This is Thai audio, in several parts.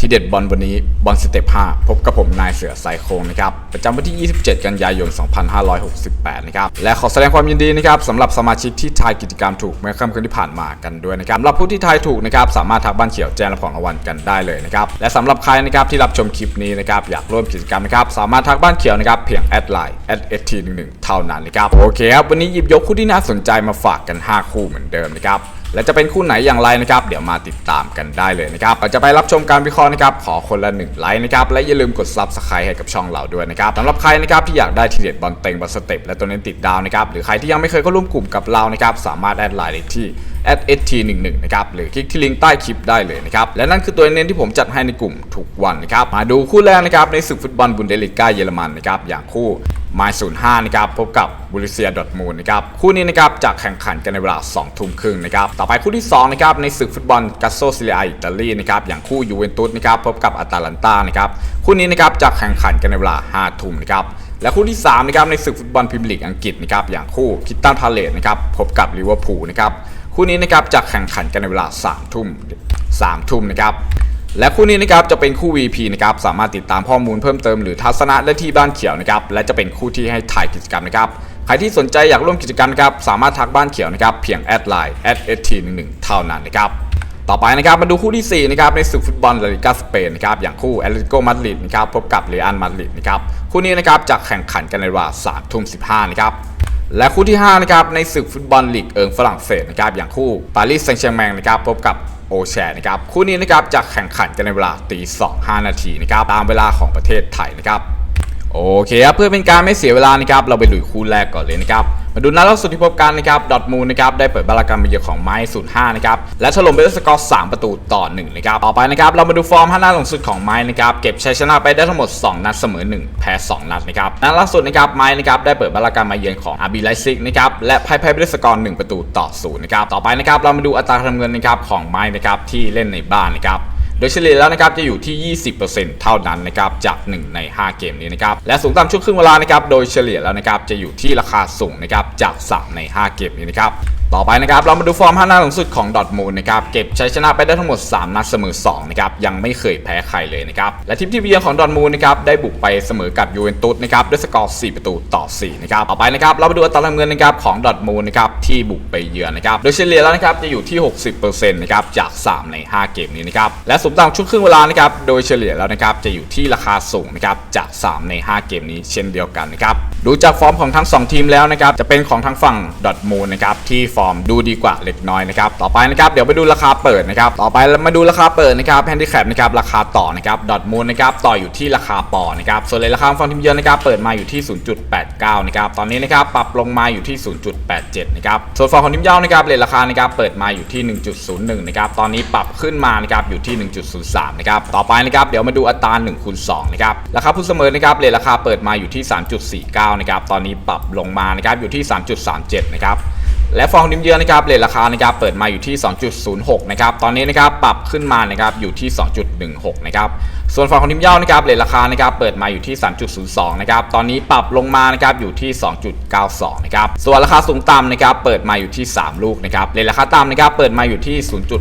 ที่เด็ดบอลวันนี้บอลสเต็ป5พบกับผมนายเสือสายโคงนะครับประจำวันที่ 27 กันยายน 2568 นะครับและขอแสดงความยินดีนะครับสำหรับสมาชิกที่ทายกิจกรรมถูกเมื่อค่ำคืนที่ผ่านมากันด้วยนะครับสำหรับผู้ที่ทายถูกนะครับสามารถทักบ้านเขียวแจ้งรับของรางวัลกันได้เลยนะครับและสำหรับใครนะครับที่รับชมคลิปนี้นะครับอยากร่วมกิจกรรมนะครับสามารถทักบ้านเขียวนะครับเพียงแอดไลน์ @st11 เท่านั้นนะครับโอเคครับวันนี้หยิบยกคู่ที่น่าสนใจมาฝากกัน 5 คู่เหมือนเดิมนะครับ และจะเป็นคู่ไหนอย่างไรนะครับ เดี๋ยวมาติดตามกันได้เลยนะครับก่อนจะไปรับชมการวิเคราะห์นะครับ ขอคนละหนึ่งไลค์นะครับ และอย่าลืมกดซับสไครต์ให้กับช่องเราด้วยนะครับสำหรับใครนะครับที่อยากได้ทีเด็ดบอลเต็งบอลสเต็ปและตัวเน้นติดดาวนะครับ หรือใครที่ยังไม่เคยเข้าร่วมกลุ่มกับเรานะครับ สามารถแอดไลน์ได้ที่ @st11 นะครับหรือคลิกที่ลิงก์ใต้คลิปได้เลยนะครับและนั่นคือตัวเน้นที่ผมจัดให้ในกลุ่มทุกวันนะครับมาดูคู่แรกนะครับในศึกฟุตบอลบุนเดลิก้าเยอรมันนะครับอย่างคู่ไมล์05นะครับพบกับบูริเซียดอทมูลนะครับคู่นี้นะครับจะแข่งขันกันในเวลา2ทุ่มครึ่งนะครับต่อไปคู่ที่2นะครับในศึกฟุตบอลกัสโซซิเลียอิตาลีนะครับอย่างคู่ยูเวนตุสนะครับพบกับอาตาลันตานะครับคู่นี้นะครับจะแข่งขันกันในเวลา5ทุ่มนะครับและคู่ที่3นะครับในศึกฟุตบอลพรีเมียร์ลีกอังกฤษนะครับอย่างคู่คิตตันพาเลตนะครับพบกับลิเวอร์พูลนะครับ คู่นี้นะครับจะแข่งขันกันในเวลา3ทุ่ม3ทุ่มนะครับและคู่นี้นะครับจะเป็นคู่ VP นะครับสามารถติดตามข้อมูลเพิ่มเติมหรือทัศนะได้ที่บ้านเขียวนะครับและจะเป็นคู่ที่ให้ถ่ายกิจกรรมนะครับใครที่สนใจอยากร่วมกิจกรรมนะครับสามารถทักบ้านเขียวนะครับเพียงแอดไลน์ @st11 เท่านั้นนะครับต่อไปนะครับมาดูคู่ที่4นะครับในศึกฟุตบอลลาลิกาสเปนนะครับอย่างคู่แอตเลติโกมาดริดนะครับพบกับเรอัลมาดริดนะครับคู่นี้นะครับจะแข่งขันกันในเวลา3ทุ่ม15นะครับ และคู่ที่5นะครับในศึกฟุตบอลลีกเอิงฝรั่งเศสนะครับอย่างคู่ปารีสแซงต์แชร์แมงนะครับพบกับโอแชร์นะครับคู่นี้นะครับจะแข่งขันกันในเวลาตี2 5นาทีนะครับตามเวลาของประเทศไทยนะครับโอเคครับเพื่อเป็นการไม่เสียเวลานะครับเราไปลุยคู่แรกก่อนเลยนะครับ มาดูนัดล่าสุดที่พบกันนะครับดอทมูลนะครับได้เปิดบาลากรรมไปเยือนของไม้ศูนย์ห้านะครับและถล่มไปด้วยสกอร์3ประตูต่อ1นะครับต่อไปนะครับเรามาดูฟอร์ม5นัดหลังสุดของไม้นะครับเก็บชัยชนะไปได้ทั้งหมด 2 นัดเสมอ 1 แพ้ 2 นัดนะครับนัดล่าสุดนะครับไม้นะครับได้เปิดบาลากรรมมาเยือนของอาบีไลซิกนะครับและพ่ายแพ้ไปด้วยสกอร์1ประตูต่อ0นะครับต่อไปนะครับเรามาดูอัตราทำเงินนะครับของไม้นะครับที่เล่นในบ้านนะครับ โดยเฉลี่ยแล้วนะครับจะอยู่ที่ 20%เท่านั้นนะครับจาก 1 ใน 5 เกมนี้นะครับและสูงต่ำช่วงครึ่งเวลานะครับโดยเฉลี่ยแล้วนะครับจะอยู่ที่ราคาสูงนะครับจาก 3 ใน 5 เกมนี้นะครับต่อไปนะครับเรามาดูฟอร์ม 5 นัดหลังสุดของดอทมูลนะครับเก็บชัยชนะไปได้ทั้งหมด 3 นัดเสมอ2นะครับยังไม่เคยแพ้ใครเลยนะครับและทีมที่เยือนของดอทมูลนะครับได้บุกไปเสมอกับยูเวนตุสนะครับด้วยสกอร์4ประตูต่อ4นะครับต่อไปนะครับเรามาดูอัตราเงินนะครับของดอทมูลนะครับที่บุกไปเยือนนะครับโดยเฉลี่ยแล้วนะครับจะอยู่ที่ 60%นะครับจาก 3 ใน 5 เกมนี้นะครับและสูงต่ำช่วงครึ่งเวลานะครับ โดยเฉลี่ยแล้วนะครับจะอยู่ที่ราคาสูงนะครับจาก 3 ใน 5 เกมนี้เช่นเดียวกันนะครับ ดูจากฟอร์มของทั้ง 2 ทีมแล้วนะครับจะเป็นของทางฝั่งดอทมูลนะครับที่ฟอร์มดูดีกว่าเล็กน้อยนะครับต่อไปนะครับเดี๋ยวไปดูราคาเปิดนะครับต่อไปเรามาดูราคาเปิดนะครับแฮนดี้แคปนะครับราคาต่อนะครับดอทมูลนะครับต่ออยู่ที่ราคาปอนะครับส่วนเลยราคาฝั่งทีมเยือนนะครับเปิดมาอยู่ที่ 0.89นะครับตอนนี้นะครับปรับลงมาอยู่ที่ 0.87นะครับส่วนฝั่งของทีมเย้านะครับเลยราคานะครับเปิดมาอยู่ที่ 1.01นะครับตอนนี้ปรับขึ้นมานะครับอยู่ที่ 1.03นะครับต่อไปนะครับเดี๋ยวมาดูอัตรา1คูณ2นะครับราคาผู้เสมอนะครับเลยราคาเปิดมาอยู่ที่ 3.49นะครับตอนนี้ปรับลงมานะครับอยู่ที่ 3.37 นะครับและฟองดิมเยือนนะครับเรทราคานะครับเปิดมาอยู่ที่ 2.06 นะครับตอนนี้นะครับปรับขึ้นมานะครับอยู่ที่ 2.16 นะครับ ส่วนฝั่งของทีมเย้านะครับเรทราคานะครับเปิดมาอยู่ที่ 3.02 นะครับ ตอนนี้ปรับลงมานะครับอยู่ที่ 2.92 นะครับ ส่วนราคาสูงต่ำนะครับเปิดมาอยู่ที่ 3 ลูกนะครับเรทราคาต่ำนะครับเปิดมาอยู่ที่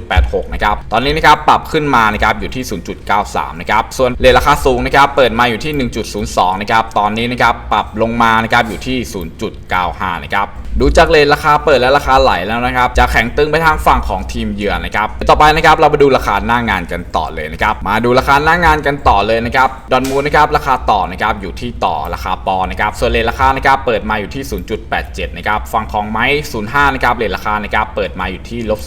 0.86 นะครับ ตอนนี้นะครับปรับขึ้นมานะครับอยู่ที่ 0.93 นะครับ ส่วนเรทราคาสูงนะครับเปิดมาอยู่ที่ 1.02 นะครับ ตอนนี้นะครับปรับลงมานะครับอยู่ที่ 0.95 นะครับ ดูจากเลนราคาเปิดและราคาไหลแล้วนะครับจะแข็งตึงไปทางฝั่งของทีมเยือนนะครับต่อไปนะครับเรามาดูราคาหน้างานกันต่อเลยนะครับมาดูราคาหน้างานกันต่อเลยนะครับดอนมูนะครับราคาต่อนะครับอยู่ที่ต่อราคาปอนะครับส่วนเลนราคานะครับเปิดมาอยู่ที่ 0.87นะครับฝั่งของไม้05นะครับเลนราคานะครับเปิดมาอยู่ที่ลบ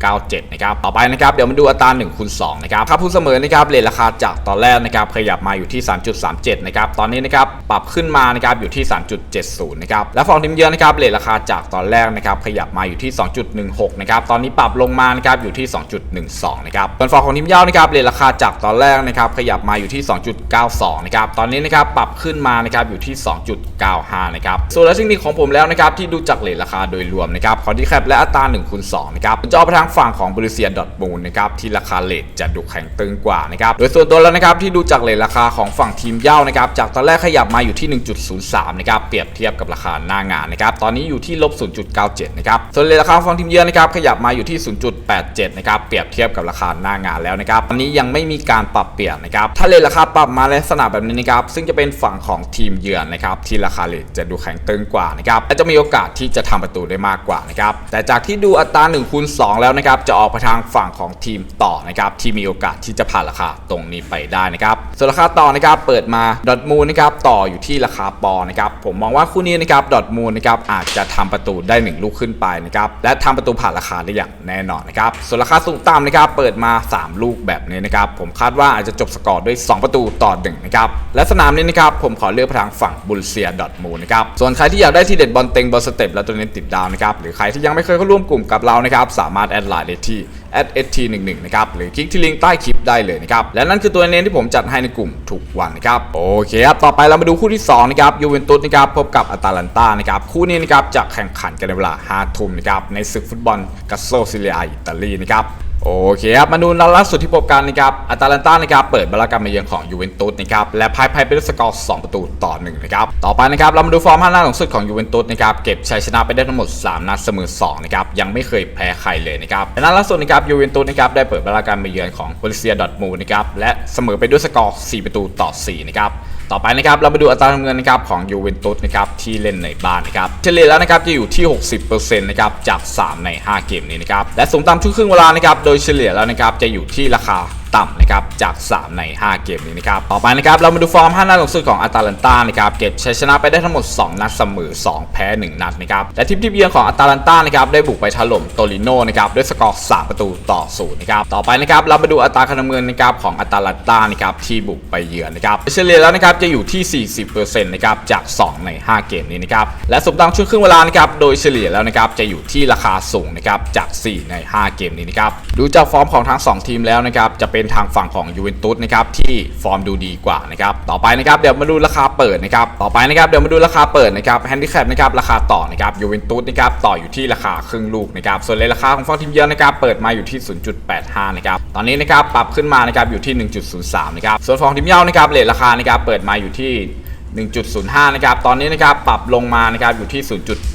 0.97นะครับต่อไปนะครับเดี๋ยวมาดูอัตรา1คูณ2นะครับครับผู้เสมอนะครับเลนราคาจากตอนแรกนะครับขยับมาอยู่ที่ 3.37นะครับตอนนี้นะครับปรับขึ้นมานะครับอยู่ที่ 3.70นะครับและฝั่งทีมเยือนนะครับเลนราคาจากตอนแรกนะครับขยับมาอยู่ที่ 2.16 นะครับตอนนี้ปรับลงมานะครับอยู่ที่ 2.12 นะครับส่วนฝั่งของทีมเย้านะครับเลนราคาจากตอนแรกนะครับขยับมาอยู่ที่ 2.92 นะครับตอนนี้นะครับปรับขึ้นมานะครับอยู่ที่ 2.95 นะครับส่วนและสิ่งนี้ของผมแล้วนะครับที่ดูจากเลนราคาโดยรวมนะครับขอที่แคปและอัตรา1คูณ2นะครับจะเอาไปทางฝั่งของบริเซียดอทมูลนะครับที่ราคาเลทจะดูแข็งตึงกว่านะครับโดยส่วนตัวแล้วนะครับที่ดูจากเลทราคาของฝั่งทีมเย้านะครับจากตอนแรกขยับมาอยู่ที่ 1.03 นะครับเปรียบเทียบกับราคาหน้างานนะครับตอนนี้อยู่ที่ลบ 0.97 นะครับ ส่วนราคาของฝั่งทีมเยือนนะครับขยับมาอยู่ที่ 0.87 นะครับ เปรียบเทียบกับราคาหน้างานแล้วนะครับตอนนี้ยังไม่มีการปรับเปลี่ยนนะครับ ถ้าเลทราคาปรับมาในลักษณะแบบนี้นะครับ ซึ่งจะเป็นฝั่งของทีมเยือนนะครับที่ราคาเลทจะดูแข็งตึงกว่านะครับและจะมีโอกาสที่จะทำประตูได้มากกว่านะครับ แต่จากที่ดูอัตรา1คูณ2แล้วนะครับ จะออกไปทางฝั่งของทีมต่อนะครับที่มีโอกาสที่จะผ่านราคาตรงนี้ไปได้นะครับส่วนราคาต่อนะครับเปิดมาดอทมูลนะครับต่ออยู่ที่ราคาปอนะครับผมมองว่าคู่นี้นะครับดอทมูนะครับอาจจะททำประตูได้ 1 ลูกขึ้นไปนะครับและทำประตูผ่านราคาได้อย่างแน่นอนนะครับส่วนราคาสูงต่ำนะครับเปิดมา 3 ลูกแบบนี้นะครับผมคาดว่าอาจจะจบสกอร์ด้วย 2 ประตูต่อ1นะครับและสนามนี้นะครับผมขอเลือกทางฝั่งบุลเซียดอทมูนะครับส่วนใครที่อยากได้ที่เด็ดบอลเต็งบอลสเต็ปและตัวเน้นติดดาวนะครับหรือใครที่ยังไม่เคยเข้าร่วมกลุ่มกับเรานะครับสามารถแอดไลน์ได้ที่ @st11 นะครับหรือคลิกที่ลิงก์ใต้คลิปได้เลยนะครับและนั่นคือตัวเน้นที่ผมจัดให้ในกลุ่มทุกวันนะครับโอเคครับต่อไปเรามาดูคู่ที่2นะครับยูเวนตุสนะครับพบกับอตาลันตานะครับคู่นี้นะครับจะแข่งขันกันในเวลา5ทุ่มนะครับในศึกฟุตบอลกัสโซซิเลียอิตาลีนะครับโอเคครับมาดูนัดล่าสุดที่พบกันนะครับอาตาลันตานะครับเปิดบาลากรรมมาเยือนของยูเวนตุสนะครับและพ่ายแพ้ไปด้วยสกอร์2ประตูต่อ1นะครับต่อไปนะครับเรามาดูฟอร์ม5นัดหลังสุดของยูเวนตุสนะครับเก็บชัยชนะไปได้ทั้งหมด 3 นัดเสมอ2นะครับยังไม่เคยแพ้ใครเลยนะครับและนัดล่าสุดนะครับยูเวนตุสนะครับได้เปิดบาลากรรมมาเยือนของโบริเซียดอร์ทมูนะครับและเสมอไปด้วยสกอร์4ประตูต่อ4นะครับ ต่อไปนะครับเรามาดูอัตราเงินนะครับของยูเวนตุสนะครับที่เล่นในบ้านนะครับเฉลี่ยแล้วนะครับจะอยู่ที่ 60%นะครับจาก 3 ใน 5 เกมนี้นะครับและสูงตามช่วงครึ่งเวลานะครับโดยเฉลี่ยแล้วนะครับจะอยู่ที่ราคาต่ำนะครับจาก 3 ใน 5 เกมนี้นะครับต่อไปนะครับเรามาดูฟอร์ม 5 นัดหลังสุดของอาตาลันตานะครับเก็บชัยชนะไปได้ทั้งหมด 2 นัดเสมอ 2 แพ้ 1 นัดนะครับและทีมที่เยือนของอาตาลันตานะครับได้บุกไปถล่มโตลิโนนะครับด้วยสกอร์3ประตูต่อ0นะครับต่อไปนะครับเรามาดูอัตราคะแนนเงินนะครับของอาตาลันตานะครับที่บุกไปเยือนนะครับเฉลี่ยแล้วนะครับจะอยู่ที่ 40%นะครับจาก 2 ใน 5 เกมนี้นะครับและสมดังช่วงครึ่งเวลานะครับโดยเฉลี่ยแล้วนะครับจะอยู่ที่ราคาสูงนะครับจาก 4 ใน 5 เกมนี้นะครับดูจากฟอร์มของทั้ง 2 ทีมแล้วนะครับจะเป็นทางฝั่งของยูเวนตุสนะครับที่ฟอร์มดูดีกว่านะครับต่อไปนะครับเดี๋ยวมาดูราคาเปิดนะครับต่อไปนะครับเดี๋ยวมาดูราคาเปิดนะครับแฮนดิแคปนะครับราคาต่อนะครับยูเวนตุสนะครับต่ออยู่ที่ราคาครึ่งลูกนะครับส่วนเลยราคาของฝั่งทีมเยือนนะครับเปิดมาอยู่ที่ 0.85นะครับตอนนี้นะครับปรับขึ้นมานะครับอยู่ที่ 1.03นะครับส่วนฝั่งทีมเย้านะครับเลทราคานะครับเปิดมาอยู่ที่ 1.05 นะครับ ตอนนี้นะครับปรับลงมานะครับอยู่ที่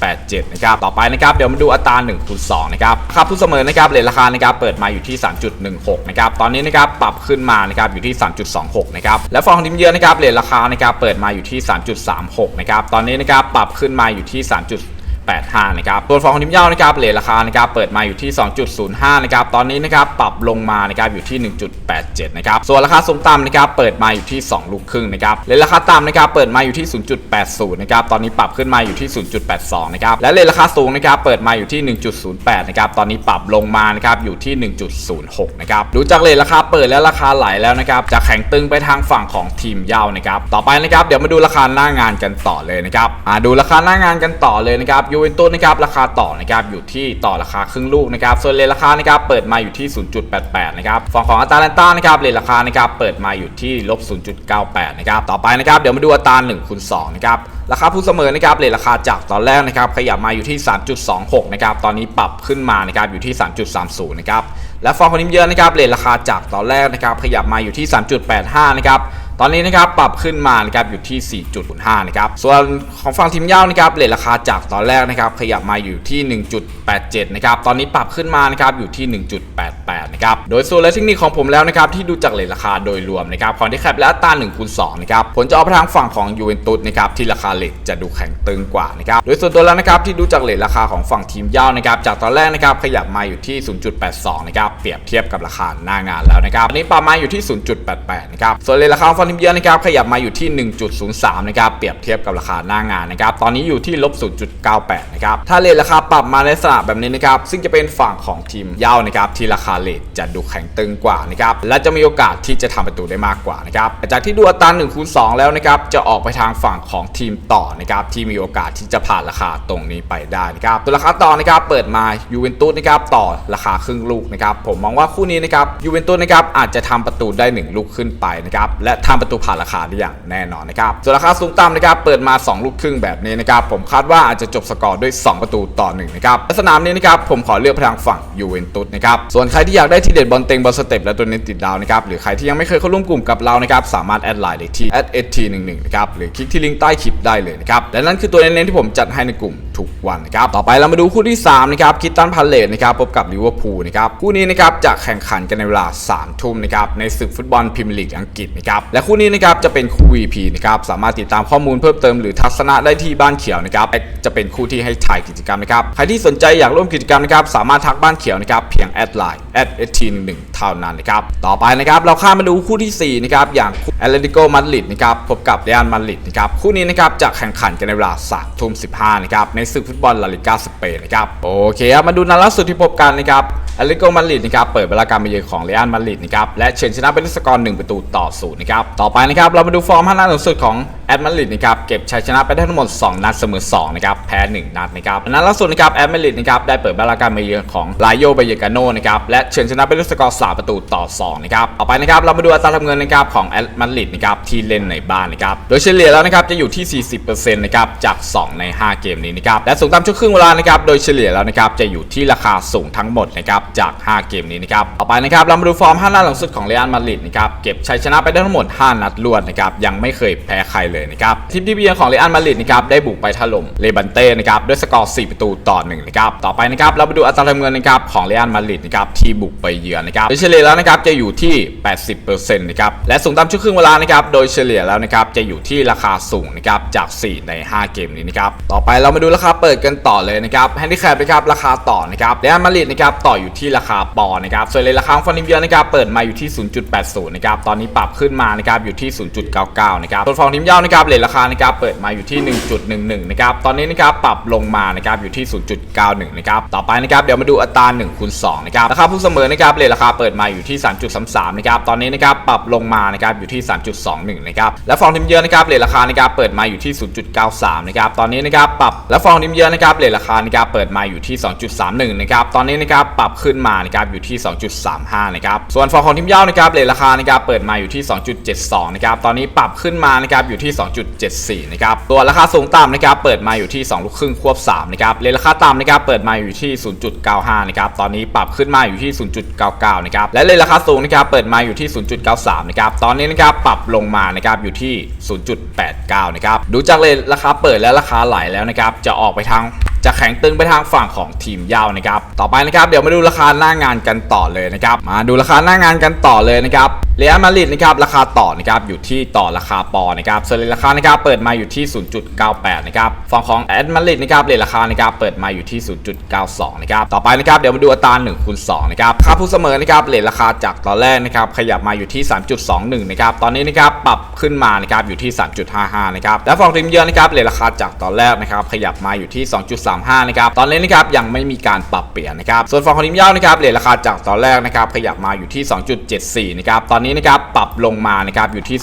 0.87 นะครับ ต่อไปนะครับเดี๋ยวมาดูอัตรา1คูณ2นะครับครับทุกเสมอนะครับเลทราคานะครับเปิดมาอยู่ที่ 3.16 นะครับ ตอนนี้นะครับปรับขึ้นมานะครับอยู่ที่ 3.26 นะครับ และฟองทิมเยือนนะครับเลทราคานะครับเปิดมาอยู่ที่ 3.36 นะครับ ตอนนี้นะครับปรับขึ้นมาอยู่ที่ 3. 85นะครับตัวฟองทีมเย้านะครับเลทราคานะครับเปิดมาอยู่ที่ 2.05นะครับตอนนี้นะครับปรับลงมานะครับอยู่ที่ 1.87นะครับส่วนราคาสูงต่ำนะครับเปิดมาอยู่ที่ 2 ลูกครึ่งนะครับเลทราคาต่ำนะครับเปิดมาอยู่ที่ 0.80นะครับตอนนี้ปรับขึ้นมาอยู่ที่ 0.82นะครับและเลทราคาสูงนะครับเปิดมาอยู่ที่ 1.08นะครับตอนนี้ปรับลงมานะครับอยู่ที่ 1.06นะครับดูจากเลทราคาเปิดและราคาไหลแล้วนะครับจะแข็งตึงไปทางฝั่งของทีมเย้านะครับต่อไปนะครับเดี๋ยวมาดูราคาหน้างานกันต่อเลยนะครับอ่าดูราคาหน้างานกันต่อเลยนะครับยูเวนตุสนะครับราคาต่อนะครับอยู่ที่ต่อราคาครึ่งลูกนะครับส่วนเลทราคานะครับเปิดมาอยู่ที่ 0.88 นะครับฝั่งของอัตราแลนต้านะครับเลทราคานะครับเปิดมาอยู่ที่ลบ 0.98 นะครับต่อไปนะครับเดี๋ยวมาดูอัตรา1คูณ2นะครับราคาผู้เสมอนะครับเลทราคาจากตอนแรกนะครับขยับมาอยู่ที่ 3.26 นะครับตอนนี้ปรับขึ้นมานะครับอยู่ที่ 3.30 นะครับและฟองคนนิมเยอะนะครับเลทราคาจากตอนแรกนะครับขยับมาอยู่ที่ 3.85 นะครับ ตอนนี้นะครับปรับขึ้นมานะครับอยู่ที่ 4.05 นะครับ ส่วนของฝั่งทีมเย้านะครับเลทราคาจากตอนแรกนะครับขยับมาอยู่ที่ 1.87 นะครับ ตอนนี้ปรับขึ้นมานะครับอยู่ที่ 1.88 นะครับ โดยส่วนและเทคนิคของผมแล้วนะครับที่ดูจากเลทราคาโดยรวมนะครับขอที่แคปและตา1คูณ2นะครับ ผลจะออกทางฝั่งของยูเวนตุสนะครับที่ราคาเลทจะดูแข็งตึงกว่านะครับ โดยส่วนตัวแล้วนะครับที่ดูจากเลทราคาของฝั่งทีมเย้านะครับจากตอนแรกนะครับขยับมาอยู่ที่ 0.82 นะครับเปรียบเทียบกับราคาหน้างานแล้วนะครับอันนี้ปรับมาอยู่ที่ 0.88 นะครับส่วนเลทราคาองฝั่งทีมเยือนนะครับขยับมาอยู่ที่ 1.03 นะครับเปรียบเทียบกับราคาหน้างานนะครับตอนนี้อยู่ที่ลบ 0.98 นะครับถ้าเลทราคาปรับมาในลักษณะแบบนี้นะครับซึ่งจะเป็นฝั่งของทีมเย้านะครับที่ราคาเลทจะดูแข็งตึงกว่านะครับและจะมีโอกาสที่จะทำประตูได้มากกว่านะครับจากที่ดูอัตรา1คูณ2แล้วนะครับจะออกไปทางฝั่งของทีมต่อนะครับที่มีโอกาสที่จะผ่านราคาตรงนี้ไปได้นะครับตัวราคาต่อนะครับเปิดมายูเวนตุสนะครับต่อราคาครึ่งลูกนะครับผมมองว่าคู่นี้นะครับยูเวนตุสนะครับอาจจะทำประตูได้ 1 ลูกขึ้นไปนะครับและทำประตูผ่านราคาได้อย่างแน่นอนนะครับส่วนราคาสูงต่ำนะครับเปิดมา 2 ลูกครึ่งแบบนี้นะครับผมคาดว่าอาจจะจบสกอร์ด้วย 2 ประตูต่อ1นะครับและสนามนี้นะครับผมขอเลือกทางฝั่งยูเวนตุสนะครับส่วนใครที่อยากได้ที่เด็ดบอลเต็งบอลสเต็ปและตัวเน้นติดดาวนะครับหรือใครที่ยังไม่เคยเข้าร่วมกลุ่มกับเรานะครับสามารถแอดไลน์ได้ที่ @st11 นะครับหรือคลิกที่ลิงก์ใต้คลิปได้เลยนะครับและนั่นคือตัวเน้นๆที่ผมจัดให้ในกลุ่มทุกวันนะครับต่อไปเรามาดูคู่ที่3นะครับคิตตันพาเลตนะครับพบกับลิเวอร์พูลนะครับคู่นี้นะครับจะแข่งขันกันในเวลา3ทุ่มนะครับในศึกฟุตบอลพรีเมียร์ลีกอังกฤษนะครับและคู่นี้นะครับจะเป็นคู่ VP นะครับสามารถติดตามข้อมูลเพิ่มเติมหรือทัศนะได้ที่บ้านเขียวนะครับจะเป็นคู่ที่ให้ถ่ายกิจกรรมนะครับใครที่สนใจอยากร่วมกิจกรรมนะครับสามารถทักบ้านเขียวนะครับเพียงแอดไลน์ @st11 เท่านั้นนะครับต่อไปนะครับเราข้ามมาดูคู่ที่สี่นะครับอย่างแอตเลติโกมาดริดนะครับพบกับเรอัลมาดริดนะครับคู่นี้นะครับจะแข่งขันกันในเวลา3ทุ่ม15นะครับในศึกฟุตบอลลาลิกาสเปนนะครับโอเคครับมาดูนัดล่าสุดที่พบกันนะครับอตเลติโกมาริดนะครับเปิดเวลาการมาเยือนของเรอัลมาริดนะครับและเฉือนชนะเป็นสกอร์1ประตูต่อ0นะครับต่อไปนะครับเรามาดูฟอร์ม5นัดหลังสุดของแอตมาริดนะครับเก็บชัยชนะไปได้ทั้งหมด 2 นัดเสมอ2นะครับแพ้ 1 นัดนะครับนัดล่าสุดนะครับแอตมาริดนะครับได้เปิดเวลาการมาเยือนของลาโยเบเยกาโนนะครับและเฉือนชนะไปด้วยสกอร์3ประตูต่อ2นะครับต่อไปนะครับเรามาดูอัตราทำเงินนะครับของแอตมาริดนะครับที่เล่นในบ้านนะครับโดยเฉลี่ยแล้วนะครับจะอยู่ที่ 40%นะครับจาก 2 ใน 5 เกมนี้นะครับและสูงตามช่วงครึ่งเวลานะครับโดยเฉลี่ยแล้วนะครับจะอยู่ที่ราคาสูงทั้งหมดนะครับจาก 5 เกมนี้นะครับต่อไปนะครับเรามาดูฟอร์ม 5 นัดหลังสุดของเรอัลมาดริดนะครับเก็บชัยชนะไปได้ทั้งหมด 5 นัดรวดนะครับยังไม่เคยแพ้ใครเลยนะครับทีมที่เบียงของเรอัลมาดริดนะครับได้บุกไปถล่มเลบันเต้นะครับด้วยสกอร์ 4 ประตูต่อ1นะครับต่อไปนะครับเรามาดูอัตราทำเงินนะครับของเรอัลมาดริดนะครับที่บุกไปเยือนนะครับโดยเฉลี่ยแล้วนะครับจะอยู่ที่ 80%นะครับและสูงตามช่วงครึ่งเวลานะครับโดยเฉลี่ยแล้วนะครับจะอยู่ที่ราคาสูงนะครับจาก 4 ใน 5 เกมนี้นะครับต่อไปเรามาดูราคาเปิดกันต่อเลยนะครับแฮนดิแคปนะครับราคาต่อนะครับเรอัลมาดริดนะครับต่ออยู่ที่ราคาปอนะครับส่วนเลยราคาของฟอร์นิเบียนะครับเปิดมาอยู่ที่ 0.80นะครับตอนนี้ปรับขึ้นมานะครับอยู่ที่ 0.99นะครับส่วนฟองทิมเย้านะครับเลทราคานะครับเปิดมาอยู่ที่ 1.11นะครับตอนนี้นะครับปรับลงมานะครับอยู่ที่ 0.91นะครับต่อไปนะครับเดี๋ยวมาดูอัตรา1คูณ2นะครับราคาผู้เสมอนะครับเลทราคาเปิดมาอยู่ที่ 3.33นะครับตอนนี้นะครับปรับลงมานะครับอยู่ที่ 3.21นะครับและฟองทิมเยอะนะครับเลราคานะครับเปิดมาอยู่ที่ 0.93นะครับตอนนี้นะครับปรับและฟองทิมเยอะนะครับเลทราคานะครับเปิดมาอยู่ที่ 2.31 นะครับตอนนี้นะครับปรับขึ้นมานะครับอยู่ที่ 2.35 นะครับส่วนฟองของทิมเย้านะครับเลทราคานะครับเปิดมาอยู่ที่ 2.72 นะครับตอนนี้ปรับขึ้นมานะครับอยู่ที่ 2.74 นะครับตัวราคาสูงต่ำนะครับเปิดมาอยู่ที่ 2 ลูกครึ่งควบ 3 นะครับเลทราคาต่ำนะครับเปิดมาอยู่ที่ 0.95 นะครับตอนนี้ปรับขึ้นมาอยู่ที่ 0.99 นะครับและเลทราคาสูงนะครับเปิดมาอยู่ที่ 0.93 นะครับตอนนี้นะครับปรับลงมานะครับอยู่ที่ 0.89 นะครับดูจากเลทราคาเปิดและราคาไหลแล้วนะครับจะออกไปทางจะแข็งตึงไปทางฝั่งของทีมยาวนะครับ ต่อไปนะครับ เดี๋ยวมาดูราคาหน้างานกันต่อเลยนะครับ มาดูราคาหน้างานกันต่อเลยนะครับเรอัลมาดริดนะครับราคาต่อนะครับอยู่ที่ต่อราคาปอนะครับส่วนเลราคานะครับเปิดมาอยู่ที่ 0.98 นะครับฝั่งของแอดมาดริดนะครับเลทราคานะครับเปิดมาอยู่ที่ 0.92 นะครับต่อไปนะครับเดี๋ยวมาดูอัตรา1คูณ2นะครับค่าผู้เสมอนะครับเลทราคาจากตอนแรกนะครับขยับมาอยู่ที่ 3.21 นะครับตอนนี้นะครับปรับขึ้นมานะครับอยู่ที่ 3.55 นะครับและฝั่งทีมเยือนนะครับเลทราคาจากตอนแรกนะครับขยับมาอยู่ที่ 2.35 นะครับตอนนี้นะครับยังไม่มีการปรับเปลี่ยนนะครับส่วนฝั่งของทีมเย้านะครับเลราคาจากตอนแรกนะครับขยับมาอยู่ที่ 2.74 นะครับตอนนี้นะครับปรับลงมานะครับอยู่ที่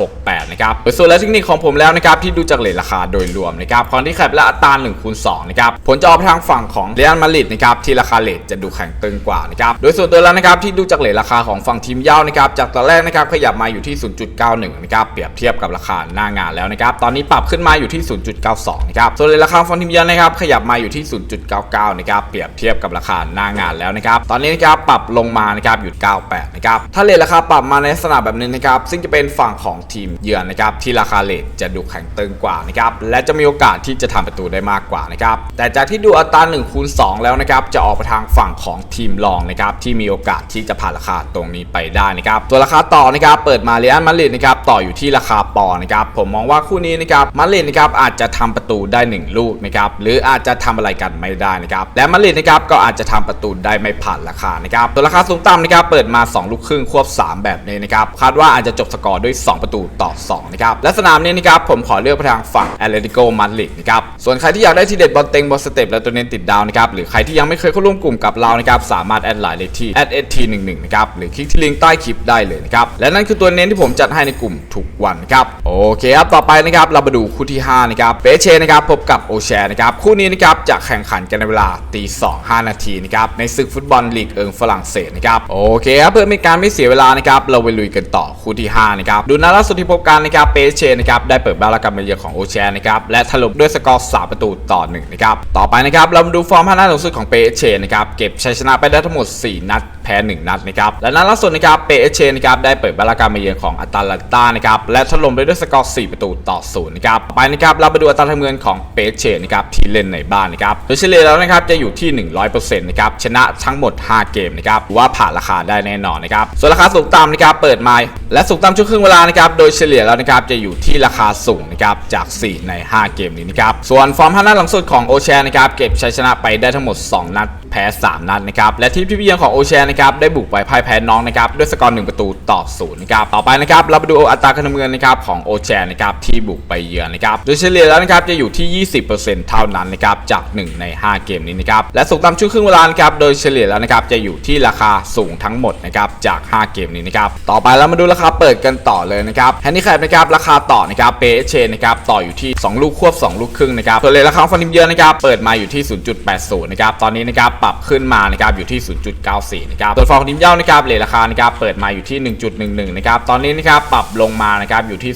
2.68 นะครับโดยส่วนและเทคนิคของผมแล้วนะครับที่ดูจากเลทราคาโดยรวมนะครับคอนที่แคปและอัตรา1คูณ2นะครับผลจะออกทางฝั่งของเรอัลมาดริดนะครับที่ราคาเลทจะดูแข็งตึงกว่านะครับโดยส่วนตัวแล้วนะครับที่ดูจากเลทราคาของฝั่งทีมเย้านะครับจากตอนแรกนะครับขยับมาอยู่ที่ 0.91 นะครับเปรียบเทียบกับราคาหน้างานแล้วนะครับตอนนี้ปรับขึ้นมาอยู่ที่ 0.92 นะครับส่วนเลทราคาของฝั่งทีมเยือนนะครับขยับมาอยู่ที่ 0.99 นะครับเปรียบเทียบกับราคาหน้างานแล้วนะครับตอนนี้นะครับปรับลงมานะครับอยู่ 98 นะครับถ้าเลทราคาปรับมาในลักษณะแบบนี้นะครับ ซึ่งจะเป็นฝั่งของทีมเยือนนะครับ ที่ราคาเลทจะดูแข็งตึงกว่านะครับ และจะมีโอกาสที่จะทำประตูได้มากกว่านะครับ แต่จากที่ดูอัตรา1คูณ2แล้วนะครับ จะออกไปทางฝั่งของทีมรองนะครับ ที่มีโอกาสที่จะผ่านราคาตรงนี้ไปได้นะครับ ตัวราคาต่อนะครับ เปิดมาเรอัลมาริดนะครับ ต่ออยู่ที่ราคาปอนนะครับ ผมมองว่าคู่นี้นะครับ มาริดนะครับอาจจะทำประตูได้ 1 ลูกนะครับ หรืออาจจะทำอะไรกันไม่ได้นะครับ และมาริดนะครับก็อาจจะทำประตูได้ไม่ผ่านราคานะครับ ตัวราคาสูงต่ำนะครับ เปิดมา 2 ลูกครึ่งควบ 3 แบบนี้นะครับคาดว่าอาจจะจบสกอร์ด้วย 2 ประตูต่อ2นะครับและสนามนี้นะครับผมขอเลือกไปทางฝั่งแอตเลติโกมาดริดนะครับส่วนใครที่อยากได้ทีเด็ดบอลเต็งบอลสเต็ปและตัวเน้นติดดาวนะครับหรือใครที่ยังไม่เคยเข้าร่วมกลุ่มกับเรานะครับสามารถแอดไลน์ได้ที่ @st11 นะครับหรือคลิกที่ลิงก์ใต้คลิปได้เลยนะครับและนั่นคือตัวเน้นที่ผมจัดให้ในกลุ่มทุกวันครับโอเคครับต่อไปนะครับเรามาดูคู่ที่5นะครับเปเชนะครับพบกับโอแชนะครับคู่นี้นะครับจะแข่งขันกันในเวลาตี2 5นาทีนะครับในศึกฟุตบอลลีกเอิงฝรั่งเศสนะครับโอเคครับเพื่อไม่การไม่เสียเวลานะครับเราไปลุยกันต่อคู่ที่ 5 นะครับ ดูนัดล่าสุดที่พบกันนะครับเปเชนะครับได้เปิดบ้านรับการมาเยือนของโอเชียนะครับและถล่มด้วยสกอร์3ประตูต่อ1นะครับต่อไปนะครับเรามาดูฟอร์ม5นัดหลังสุดของเปเชนะครับเก็บชัยชนะไปได้ทั้งหมด 4 นัดแพ้ 1 นัดนะครับและนัดล่าสุดนะครับเปเชนะครับได้เปิดบานรับการมาเยือนของอัตแลนตานะครับและถล่มไปด้วยสกอร์ 4 ประตูต่อ0นะครับไปนะครับเราไปดูอัตราทำเงินของเปเชนะครับที่เล่นในบ้านนะครับโดยเฉลี่ยแล้วนะครับจะอยู่ที่ 100%นะครับชนะทั้งหมด 5 เกมนะครับว่าผ่านราคาได้แน่นอนนะครับส่วนราคาสูงต่ำนะครับเปิดมาและสูงต่ำช่วงครึ่งเวลานะครับโดยเฉลี่ยแล้วนะครับจะอยู่ที่ราคาสูงนะครับจาก 4 ใน 5 เกมนี้นะครับส่วนฟอร์ม5นัดหลังสุดของโอเชียนะครับเก็บชัยชนะไปได้ทั้งหมด 2 นัด แพ้ 3 นัดนะครับและทีมที่พี่เยือนของโอเชียนะครับได้บุกไปพ่ายแพ้น้องนะครับด้วยสกอร์1ประตูต่อ0นะครับต่อไปนะครับเราไปดูอัตราการทำเงินนะครับของโอเชียนะครับที่บุกไปเยือนนะครับโดยเฉลี่ยแล้วนะครับจะอยู่ที่ 20%เท่านั้นนะครับจาก 1 ใน 5 เกมนี้นะครับและสูงต่ำช่วงครึ่งเวลานะครับโดยเฉลี่ยแล้วนะครับจะอยู่ที่ราคาสูงทั้งหมดนะครับจาก 5 เกมนี้นะครับต่อไปเรามาดูราคาเปิดกันต่อเลยนะครับแฮนดี้แคปนะครับราคาต่อนะครับเปเชนะครับต่ออยู่ที่ 2 ลูกควบ 2 ลูกครึ่งนะครับส่วนเลยราคาฟันทิมเยือนนะครับเปิดมาอยู่ที่ 0.80นะครับตอนนี้นะครับปรับขึ้นมานะครับอยู่ที่ 0.94นะครับส่วนฟองทีมเย้านะครับเลทราคานะครับเปิดมาอยู่ที่ 1.11นะครับตอนนี้นะครับปรับลงมานะครับอยู่ที่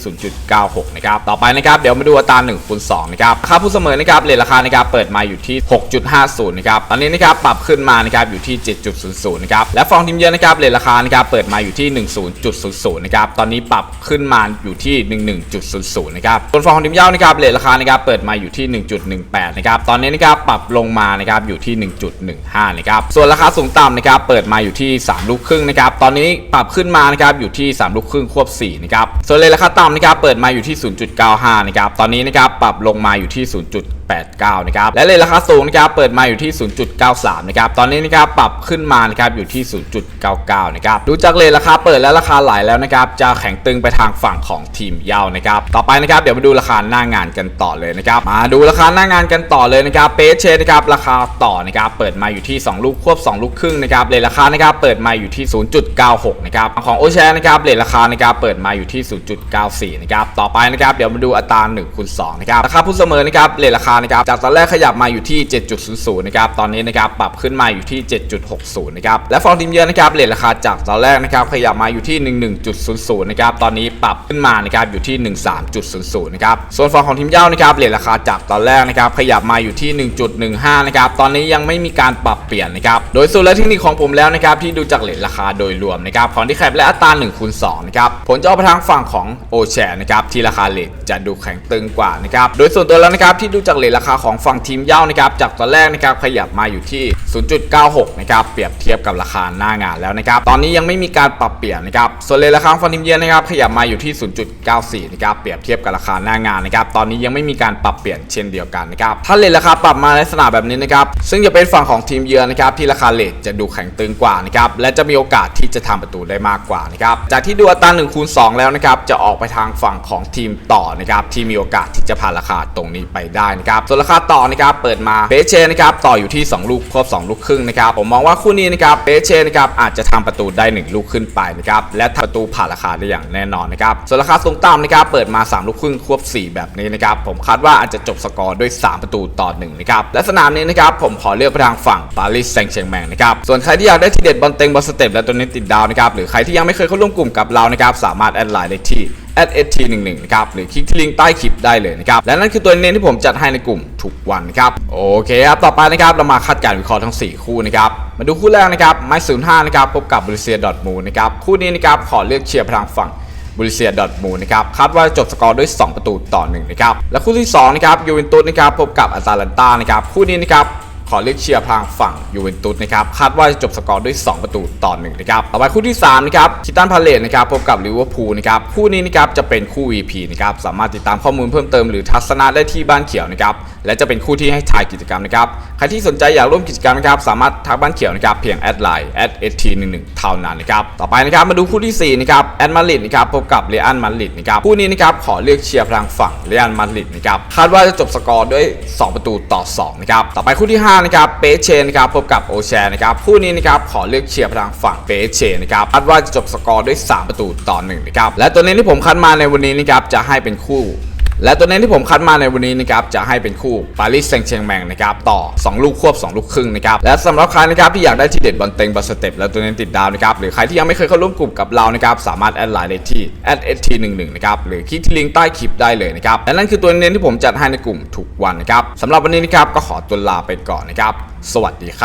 0.96นะครับต่อไปนะครับเดี๋ยวมาดูอัตรา1คูณ2นะครับราคาผู้เสมอนะครับเลทราคานะครับเปิดมาอยู่ที่ 6.50นะครับตอนนี้นะครับปรับขึ้นมานะครับอยู่ที่ 7.00นะครับและฟองทีมเยือนนะครับเลทราคานะครับเปิดมาอยู่ที่ 10.00นะครับตอนนี้ปรับขึ้นมาอยู่ที่ 11.00นะครับส่วนฟองทีมเย้านะครับเลทราคานะครับเปิดมาอยู่ที่ 1.18นะครับตอนนี้นะครับปรับลงมานะครับอยู่ที่1.15นะครับส่วนราคาสูงต่ำนะครับเปิดมาอยู่ที่ 3 ลูกครึ่งนะครับตอนนี้ปรับขึ้นมานะครับอยู่ที่ 3 ลูกครึ่งควบ4นะครับส่วนเลยราคาต่ำนะครับเปิดมาอยู่ที่ 0.95นะครับตอนนี้นะครับปรับลงมาอยู่ที่0.89 นะครับ และเลยราคาสูงนะครับ เปิดมาอยู่ที่ 0.93 นะครับ ตอนนี้นะครับ ปรับขึ้นมานะครับ อยู่ที่ 0.99 นะครับ ดูจากเลยราคาเปิดและราคาไหลแล้วนะครับ จะแข็งตึงไปทางฝั่งของทีมเย้านะครับ ต่อไปนะครับ เดี๋ยวมาดูราคาหน้างานกันต่อเลยนะครับ มาดูราคาหน้างานกันต่อเลยนะครับ เปเชนะครับ ราคาต่อนะครับ เปิดมาอยู่ที่ 2 ลูกควบ 2 ลูกครึ่งนะครับ เลยราคานะครับ เปิดมาอยู่ที่ 0.96 นะครับ ของโอเชียนะครับ เลยราคานะครับ เปิดมาอยู่ที่ 0.94 นะครับ ต่อไปนะครับ เดี๋ยวมาดูอัตรา1คูณ2นะครับ ราคาผู้เสมอนะครับ เลยราคานะครับจากตอนแรกขยับมาอยู่ที่ 7.00นะครับตอนนี้นะครับปรับขึ้นมาอยู่ที่ 7.60นะครับและฟองทีมเยือนนะครับเลยราคาจากตอนแรกนะครับขยับมาอยู่ที่ 11.00นะครับตอนนี้ปรับขึ้นมานะครับอยู่ที่ 13.00นะครับส่วนฟองของทีมเย้านะครับเลยราคาจากตอนแรกนะครับขยับมาอยู่ที่ 1.15นะครับตอนนี้ยังไม่มีการปรับเปลี่ยนนะครับโดยสูตรและเทคนิคของผมแล้วนะครับที่ดูจากเลทราคาโดยรวมนะครับของที่แคปและอัตรา1คูณ2นะครับผลจะออกไปทางฝั่งของโอแชนะครับที่ราคาเลทจะดูแข็งตึงกว่านะครับโดยส่วนตัวแล้วนะครับที่ดูจากเลทราคาของฝั่งทีมเย้านะครับจากตอนแรกนะครับขยับมาอยู่ที่ 0.96 นะครับเปรียบเทียบกับราคาหน้างานแล้วนะครับตอนนี้ยังไม่มีการปรับเปลี่ยนนะครับส่วนเลทราคาของฝั่งทีมเยือนนะครับขยับมาอยู่ที่ 0.94 นะครับเปรียบเทียบกับราคาหน้างานนะครับตอนนี้ยังไม่มีการปรับเปลี่ยนเช่นเดียวกันนะครับถ้าเลทราคาปรับมาในลักษณะแบบนี้นะครับซึ่งจะเป็นฝั่งของทีมเยือนนะครับที่ราคาเลทจะดูแข็งตึงกว่านะครับและจะมีโอกาสที่จะทำประตูได้มากกว่านะครับจากที่ดูอัตรา1คูณ2แล้วนะครับจะออกไปทางฝั่งของทีมต่อนะครับที่มีโอกาสที่จะผ่านราคาตรงนี้ไปได้นะครับส่วนราคาต่อนะครับเปิดมาเปเชนะครับต่ออยู่ที่ 2 ลูกครบ2ลูกครึ่งนะครับผมมองว่าคู่นี้นะครับเปเชนะครับอาจจะทำประตูได้ 1 ลูกขึ้นไปนะครับและทำประตูผ่านราคาได้อย่างแน่นอนนะครับส่วนราคาสูงต่ำนะครับเปิดมา 3 ลูกครึ่งควบ 4 แบบนี้นะครับผมคาดว่าอาจจะจบสกอร์ด้วย 3 ประตูต่อ1นะครับและสนามนี้นะครับผมขอเลือกไปทางฝั่งปารีสแซงต์แชร์แมงนะครับส่วนใครที่อยากได้ทีเด็ดบอลเต็งบอลสเต็ปและตัวนี้ติดดาวนะครับหรือใครที่ยังไม่เคยเข้าร่วมกลุ่มกับเรานะครับสามารถแอดไลน์ได้ที่ @st11 นะครับหรือคลิกที่ลิงก์ใต้คลิปได้เลยนะครับและนั่นคือตัวเน้นที่ผมจัดให้ในกลุ่มทุกวันนะครับโอเคครับต่อไปนะครับเรามาคาดการณ์วิเคราะห์ทั้ง 4 คู่นะครับมาดูคู่แรกนะครับไมซ์ศูนย์ห้านะครับพบกับบริเซียดอทมูนะครับคู่นี้นะครับขอเลือกเชียร์พลังฝั่งบริเซียดอทมูนะครับคาดว่าจะจบสกอร์ด้วย 2 ประตูต่อ1นะครับและคู่ที่2นะครับยูเวนตุสนะครับพบกับอาตาลันตานะครับคู่นี้นะครับ ขอเลือกเชียร์พลังฝั่งยูเวนตุสนะครับคาดว่าจะจบสกอร์ด้วย 2 ประตูต่อ1นะครับต่อไปคู่ที่3นะครับคิตันพาเลตนะครับพบกับลิเวอร์พูลนะครับคู่นี้นะครับจะเป็นคู่ VP นะครับสามารถติดตามข้อมูลเพิ่มเติมหรือทัศนะได้ที่บ้านเขียวนะครับและจะเป็นคู่ที่ให้ทายกิจกรรมนะครับใครที่สนใจอยากร่วมกิจกรรมนะครับสามารถทักบ้านเขียวนะครับเพียงแอดไลน์แอด st11 เท่านั้นนะครับต่อไปนะครับมาดูคู่ที่4นะครับแอดมาดริดนะครับพบกับเรอัลมาดริดนะครับคู่นี้นะครับขอเลือกเชียร์พลังฝั่งเรอัลมาดริดนะครับคาดว่าจะจบสกอร์ด้วย 2 ประตูต่อ2นะครับต่อไปคู่ที่5นะครับเปเชนะครับพบกับโอแชนะครับคู่นี้นะครับขอเลือกเชียร์พลังฝั่งเปเชนะครับคาดว่าจะจบสกอร์ด้วย 3 ประตูต่อ1นะครับและตัวนี้ที่ผมคัดมาในวันนี้นะครับจะให้เป็นคู่ และตัวเน้นที่ผมคัดมาในวันนี้นะครับจะให้เป็นคู่ปารีสแซงต์แชร์แมงนะครับต่อ 2 ลูกควบ 2 ลูกครึ่งนะครับและสำหรับใครนะครับที่อยากได้ทีเด็ดบอลเต็งบอลสเต็ปและตัวเน้นติดดาวนะครับหรือใครที่ยังไม่เคยเข้าร่วมกลุ่มกับเรานะครับสามารถแอดไลน์ได้ที่ @st11 นะครับหรือคลิกที่ลิงก์ใต้คลิปได้เลยนะครับและนั่นคือตัวเน้นที่ผมจัดให้ในกลุ่มทุกวันนะครับสำหรับวันนี้นะครับก็ขอตัวลาไปก่อนนะครับสวัสดีครับ